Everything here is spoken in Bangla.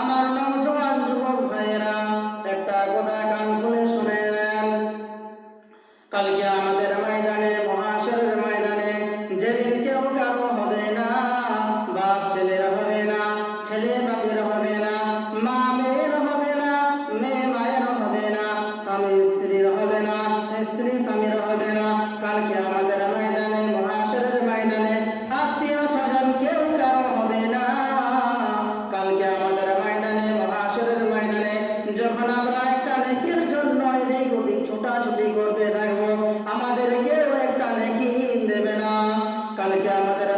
আমার নৌজওয়ান যুবক ভাইয়েরা একটা কথা কান খুলে শুনে নেন। কালকে আমাদের মাই যখন আমরা একটা নেকির জন্য এদিক ওদিক ছোটাছুটি করতে থাকব আমাদেরকেও একটা নেকি দেবে না। কালকে আমাদের